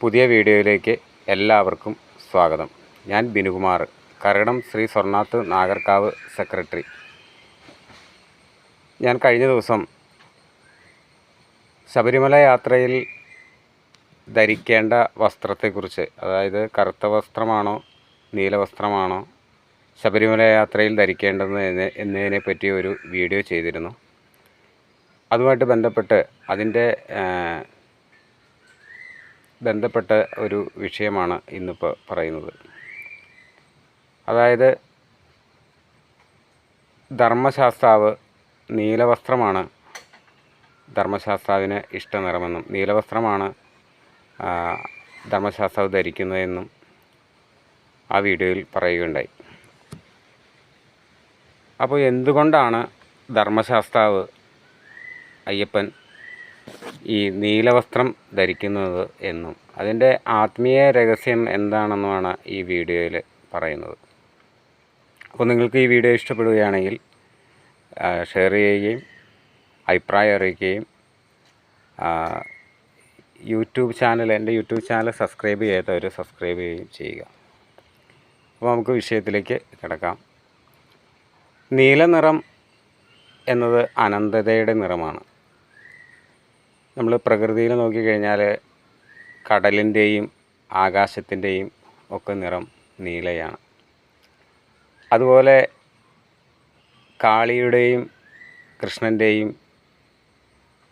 പുതിയ വീഡിയോയിലേക്ക് എല്ലാവർക്കും സ്വാഗതം. ഞാൻ ബിനുകുമാർ കരടം ശ്രീ സ്വർണാത്ത് നാഗർക്കാവ് സെക്രട്ടറി. ഞാൻ കഴിഞ്ഞ ദിവസം ശബരിമല യാത്രയിൽ ധരിക്കേണ്ട വസ്ത്രത്തെക്കുറിച്ച് അതായത് കറുത്ത വസ്ത്രമാണോ നീല വസ്ത്രമാണോ ശബരിമല യാത്രയിൽ ധരിക്കേണ്ടത് എന്നതിനെ പറ്റി ഒരു വീഡിയോ ചെയ്തിരുന്നു. അതുമായിട്ട് ബന്ധപ്പെട്ട് അതിന്റെ ബന്ധപ്പെട്ട ഒരു വിഷയമാണ് ഇന്നിപ്പോൾ പറയുന്നത്. അതായത് ധർമ്മശാസ്ത്രാവ് നീലവസ്ത്രമാണ് ധർമ്മശാസ്താവിന് ഇഷ്ട നിറമെന്നും നീലവസ്ത്രമാണ് ധർമ്മശാസ്ത്രാവ് ധരിക്കുന്നതെന്നും ആ വീഡിയോയിൽ പറയുകയുണ്ടായി. അപ്പോൾ എന്തുകൊണ്ടാണ് ധർമ്മശാസ്ത്രാവ് അയ്യപ്പൻ ഈ നീലവസ്ത്രം ധരിക്കുന്നത് എന്നും അതിന്റെ ആത്മീയ രഹസ്യം എന്താണെന്നുമാണ് ഈ വീഡിയോയിൽ പറയുന്നത്. അപ്പോൾ നിങ്ങൾക്ക് ഈ വീഡിയോ ഇഷ്ടപ്പെടുകയാണെങ്കിൽ ഷെയർ ചെയ്യുകയും അഭിപ്രായം അറിയിക്കുകയും യൂട്യൂബ് ചാനൽ എന്റെ യൂട്യൂബ് ചാനൽ സബ്സ്ക്രൈബ് ചെയ്യാത്തവർ സബ്സ്ക്രൈബ് ചെയ്യുകയും ചെയ്യുക. അപ്പോൾ നമുക്ക് വിഷയത്തിലേക്ക് കിടക്കാം. നീല നിറം എന്നത് അനന്തതയുടെ നിറമാണ്. നമ്മൾ പ്രകൃതിയിൽ നോക്കിക്കഴിഞ്ഞാൽ കടലിന്റെയും ആകാശത്തിന്റെയും ഒക്കെ നിറം നീലയാണ്. അതുപോലെ കാളിയുടെയും കൃഷ്ണന്റെയും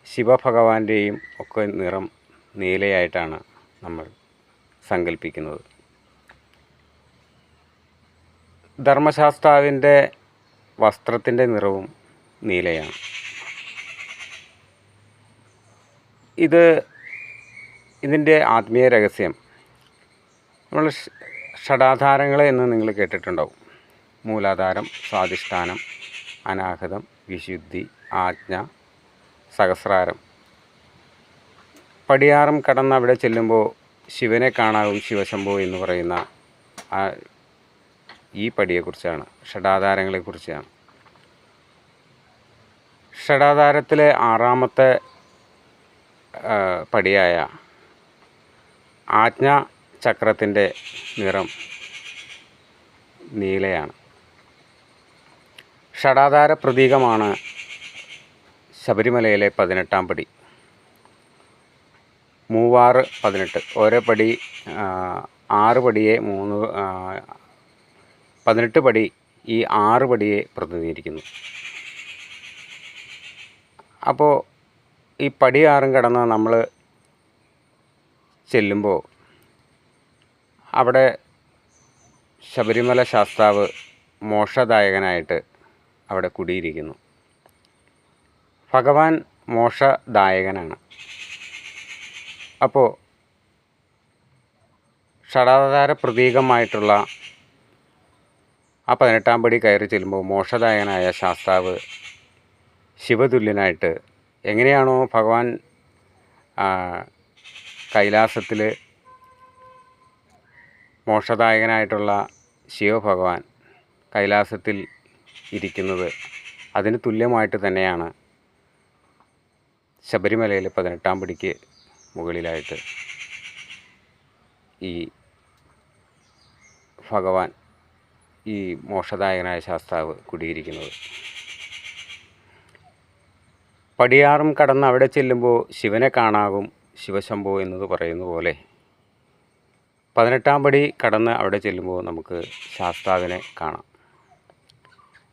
ശിവഭഗവാന്റെയും ഒക്കെ നിറം നീലയായിട്ടാണ് നമ്മൾ സങ്കല്പിക്കുന്നത് ധർമ്മശാസ്താവിന്റെ വസ്ത്രത്തിന്റെ നിറവും നീലയാണ്. ഇത് ഇതിന്റെ ആത്മീയ രഹസ്യം. നമ്മൾ ഷടാധാരങ്ങളെ എന്ന് നിങ്ങൾ കേട്ടിട്ടുണ്ടാവും. മൂലാധാരം സ്വാധിഷ്ഠാനം അനാഹതം വിശുദ്ധി ആജ്ഞ സഹസ്രാരം. പടിയാറും കടന്ന് അവിടെ ചെല്ലുമ്പോൾ ശിവനെ കാണാവും ശിവശംഭു എന്ന് പറയുന്ന ആ ഈ പടിയെക്കുറിച്ചാണ് ഷടാധാരങ്ങളെക്കുറിച്ചാണ് ഷടാധാരത്തിലെ ആറാമത്തെ പടിയായ ആജ്ഞാ ചക്രത്തിന്റെ നിറം നീലയാണ്. ഷടാധാര പ്രതീകമാണ് ശബരിമലയിലെ പതിനെട്ടാം പടി. മൂവാറ് പതിനെട്ട്. ഓരോ പടി ആറ് പടിയെ മൂന്ന് പതിനെട്ട് പടി ഈ ആറ് പടിയെ പ്രതിനിധീകരിക്കുന്നു. അപ്പോൾ ഈ പടി ആറും കടന്ന് നമ്മൾ ചെല്ലുമ്പോൾ അവിടെ ശബരിമല ശാസ്താവ് മോക്ഷദായകനായിട്ട് അവിടെ കുടിയിരിക്കുന്നു. ഭഗവാൻ മോക്ഷദായകനാണ്. അപ്പോൾ ഷടാധാര പ്രതീകമായിട്ടുള്ള ആ പതിനെട്ടാം പടി കയറി ചെല്ലുമ്പോൾ മോക്ഷദായകനായ ശാസ്താവ് ശിവതുല്യനായിട്ട് എങ്ങനെയാണോ ഭഗവാൻ കൈലാസത്തിൽ മോക്ഷദായകനായിട്ടുള്ള ശിവഭഗവാൻ കൈലാസത്തിൽ ഇരിക്കുന്നത് അതിന് തുല്യമായിട്ട് തന്നെയാണ് ശബരിമലയിൽ പതിനെട്ടാം പടിക്ക് മുകളിലായിട്ട് ഈ ഭഗവാൻ ഈ മോക്ഷദായകനായ ശാസ്താവ് കുടിയിരിക്കുന്നത്. പടിയാറും കടന്ന് അവിടെ ചെല്ലുമ്പോൾ ശിവനെ കാണാകും ശിവശംഭു എന്നത് പറയുന്ന പോലെ. പതിനെട്ടാം പടി കടന്ന് അവിടെ ചെല്ലുമ്പോൾ നമുക്ക് ശാസ്താവിനെ കാണാം.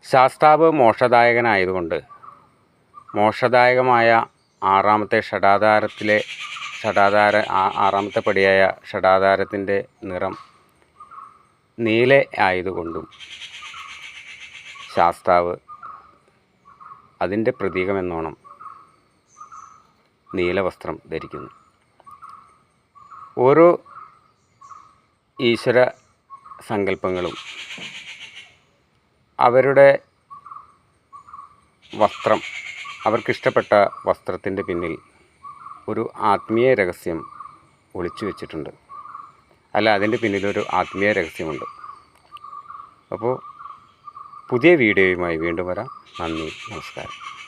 ശാസ്താവ് മോക്ഷദായകനായതുകൊണ്ട് മോക്ഷദായകമായ ആറാമത്തെ ഷടാധാരത്തിലെ ഷടാധാര ആറാമത്തെ പടിയായ ഷടാധാരത്തിന്റെ നിറം നീല ആയതുകൊണ്ടും ശാസ്താവ് അതിന്റെ പ്രതീകമെന്നോണം നീലവസ്ത്രം ധരിക്കുന്നു. ഓരോ ഈശ്വര സങ്കല്പങ്ങളും അവരുടെ വസ്ത്രം അവർക്കിഷ്ടപ്പെട്ട വസ്ത്രത്തിന്റെ പിന്നിൽ ഒരു ആത്മീയ രഹസ്യം ഒളിച്ചു വെച്ചിട്ടുണ്ട്. അല്ല അതിന്റെ പിന്നിലൊരു ആത്മീയ രഹസ്യമുണ്ട്. അപ്പോൾ പുതിയ വീഡിയോയുമായി വീണ്ടും വരാം. നന്ദി നമസ്കാരം.